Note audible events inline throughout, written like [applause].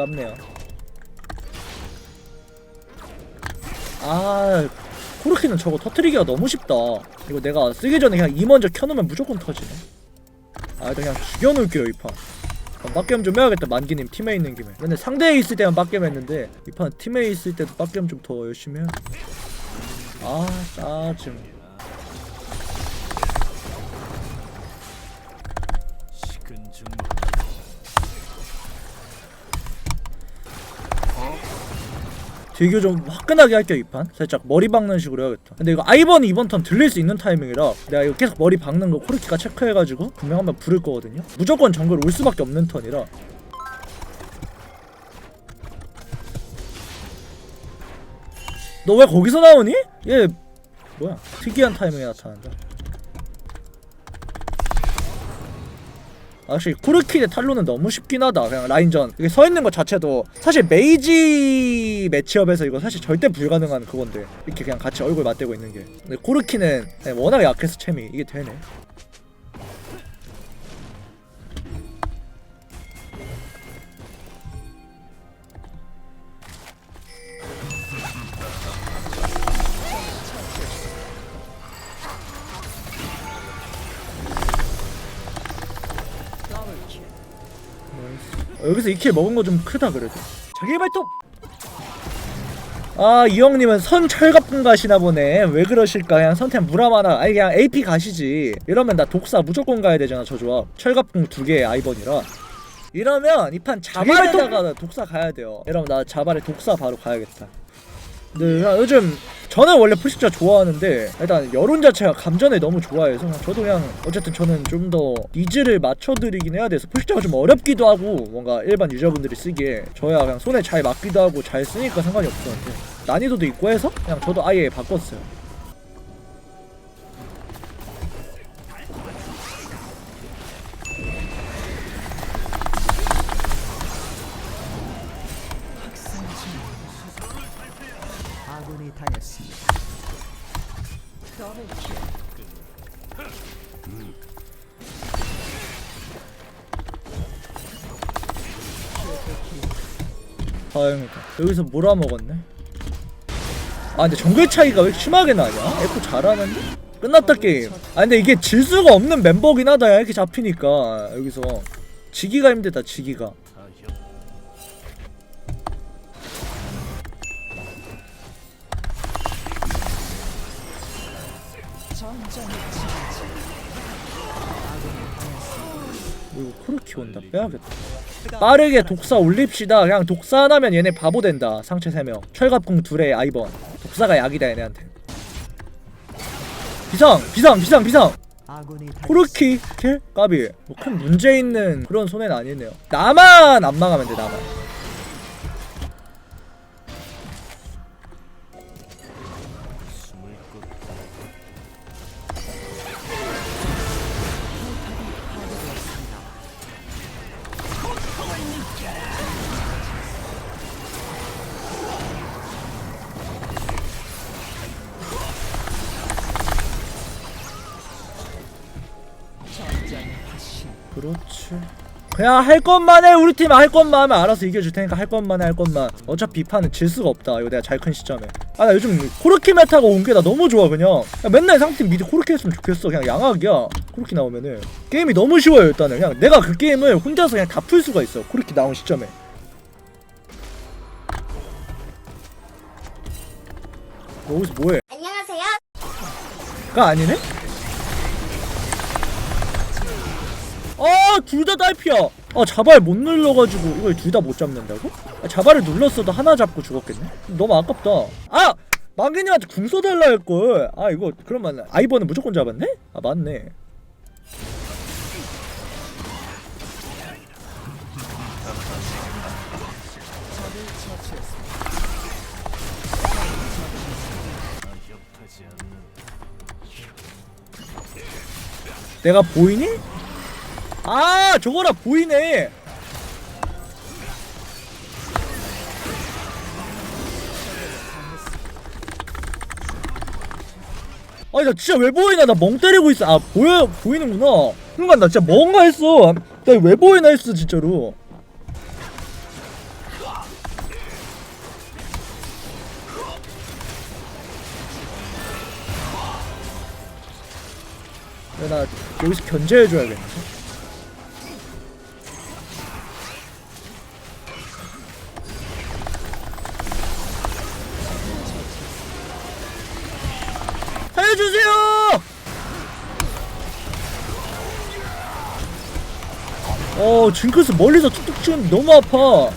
좀 안타깝네요. 아 코르키는 저거 터트리기가 너무 쉽다. 이거 내가 쓰기 전에 그냥 이 먼저 켜놓으면 무조건 터지네. 아 그냥 죽여놓을게요 이 판. 그럼 빡겜 좀 해야겠다 만기님 팀에 있는 김에. 근데 상대에 있을 때만 빡겜 했는데 이 판 팀에 있을 때도 빡겜 좀 더 열심히 해. 아 짜증. 식은 죽 딜교 좀 화끈하게 할게요 이 판. 살짝 머리 박는 식으로 해야겠다. 근데 이거 아이번이 이번 턴 들릴 수 있는 타이밍이라 내가 이거 계속 머리 박는 거 코르키가 체크해가지고 분명 한번 부를 거거든요. 무조건 정글 올 수밖에 없는 턴이라. 너 왜 거기서 나오니? 얘 뭐야? 특이한 타이밍에 나타난다. 코르키 대 탈로는 너무 쉽긴 하다. 그냥 라인전 이게 서 있는 것 자체도 사실 메이지 매치업에서 이거 사실 절대 불가능한 그건데 이렇게 그냥 같이 얼굴 맞대고 있는 게. 근데 코르키는 그냥 워낙 약해서 채미 이게 되네. 여기서 2킬 먹은 거 좀 크다 그래도. 자기 발톱. 아, 이 형님은 선 철갑분 가시나 보네. 왜 그러실까? 그냥 선템 무라마나. 아니, 그냥 AP 가시지. 이러면 나 독사 무조건 가야 되잖아, 저 조합. 철갑분 두 개의 아이번이라. 이러면 이 판 자발에다가 독사 가야 돼요. 이러면 나 자발에 독사 바로 가야겠다. 근데 그냥 요즘 저는 원래 푸시자 좋아하는데 일단 여론 자체가 감전에 너무 좋아해서 저도 그냥 어쨌든 저는 좀 더 니즈를 맞춰드리긴 해야 돼서 푸시자가 좀 어렵기도 하고 뭔가 일반 유저분들이 쓰기에 저야 그냥 손에 잘 맞기도 하고 잘 쓰니까 상관이 없었는데 난이도도 있고 해서 그냥 저도 아예 바꿨어요. 다행이다. 여기서 몰아 먹었네. 아 근데 정글 차이가 왜 심하게 나냐? 에코 잘하는데? 끝났다 게임. 아 근데 이게 질 수가 없는 멤버긴 하다 야 이렇게 잡히니까 여기서 지기가 힘들다 지기가. 뭐 이거 코르키 온다 빼야겠다. 빠르게 독사 올립시다. 그냥 독사 하나면 얘네 바보 된다. 상체 3명. 철갑궁 둘에 아이번. 독사가 약이다 얘네한테. 비상! 비상! 비상! 비상! 코르키 킬? 까비. 뭐 큰 문제 있는 그런 손해는 아니네요. 나만 안 망하면 돼 나만. 그렇지. 그냥 할 것만 해 우리 팀 할 것만 하면 알아서 이겨줄 테니까 할 것만 해 할 것만. 어차피 이 판은 질 수가 없다 이거 내가 잘 큰 시점에. 아 나 요즘 코르키 메타가 온 게 나 너무 좋아 그냥. 야, 맨날 상팀 미드 코르키 했으면 좋겠어 그냥 양악이야. 코르키 나오면은. 게임이 너무 쉬워요 일단은. 그냥 내가 그 게임을 혼자서 그냥 다 풀 수가 있어 코르키 나온 시점에. 여기서 뭐해? 안녕하세요. 가 아니네? 아, 둘 다 딸피야. 아, 자발 못 눌러가지고 이걸 둘 다 못 잡는다고? 아, 자발을 눌렀어도 하나 잡고 죽었겠네? 너무 아깝다. 아! 망개님한테 궁 써달라 할걸. 아, 이거, 그러면 아이번은 무조건 잡았네? 아, 맞네. 내가 보이니? 아 저거라 보이네. 아니 나 진짜 왜 보이나 나 멍 때리고 있어. 아 보여 보이는구나. 순간 나 진짜 뭔가 했어. 나 왜 보이나 했어 진짜로. 나 여기서 견제해줘야겠는데 어 징크스 멀리서 툭툭 치면 너무 아파.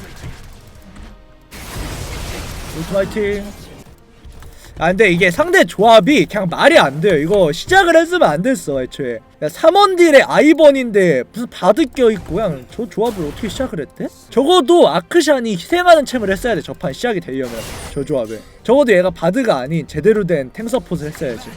울트 화이팅 아 근데 이게 상대 조합이 그냥 말이 안 돼요. 이거 시작을 했으면 안 됐어 애초에. 3원 딜에 아이번인데 무슨 바드 껴있고 그냥 저 조합을 어떻게 시작을 했대? 적어도 아크샨이 희생하는 챔을 했어야 돼 저판 시작이 되려면 저 조합에. 적어도 얘가 바드가 아닌 제대로 된 탱 서폿을 했어야지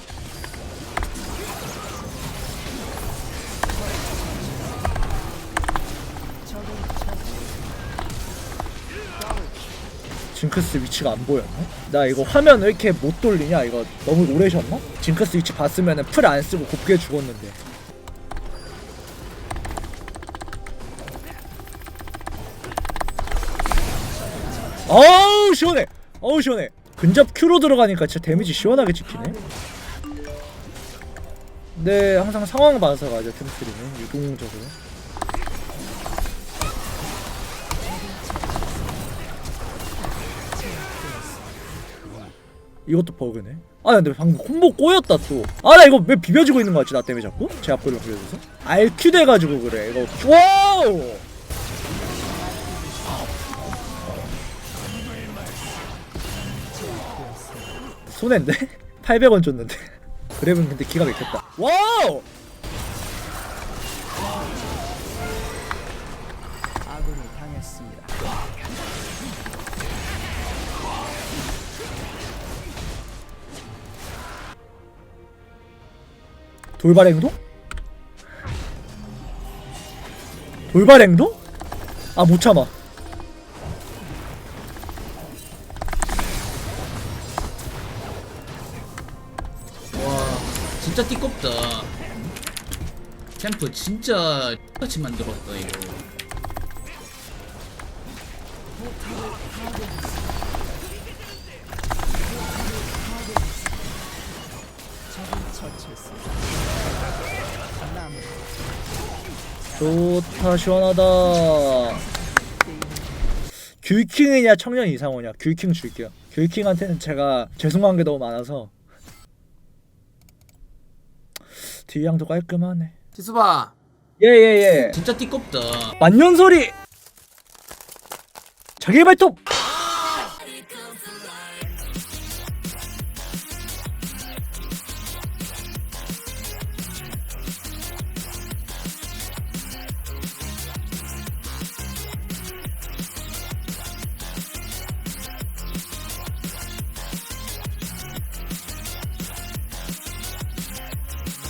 징크스 위치가 안 보였나? 나 이거 화면 왜 이렇게 못 돌리냐? 이거 너무 오래 쉬었나? 징크스 위치 봤으면 풀 안 쓰고 곱게 죽었는데. 어우 시원해. 어우 시원해. 근접 큐로 들어가니까 진짜 데미지 시원하게 찍히네. 네 항상 상황 봐서 가죠 템트리는 유동적으로. 이것도 버그네. 아 근데 방금 콤보 꼬였다 또. 아 나 이거 왜 비벼지고 있는 거 같지 나 때문에 자꾸? 제 앞으로 비벼져서. RQ 돼가지고 그래. 이거 와우. 손해인데? [laughs] 800원 줬는데. [laughs] 그래은 근데 기가 막혔다. 와우! 아군이 당했습니다. 돌발 행동? 돌발 행동? 아 못 참아. 와 진짜 띠껍다 캠프 진짜 같이 만들었다 이거 처치했습니다. 남 좋다 시원하다. 귤킹이냐 청년 이상호냐? 귤킹 줄게요. 귤킹한테는 제가 죄송한 게 너무 많아서. 딜량도 깔끔하네. 지수봐 예예예. 진짜 띠껍다. 만년소리 자기의 발톱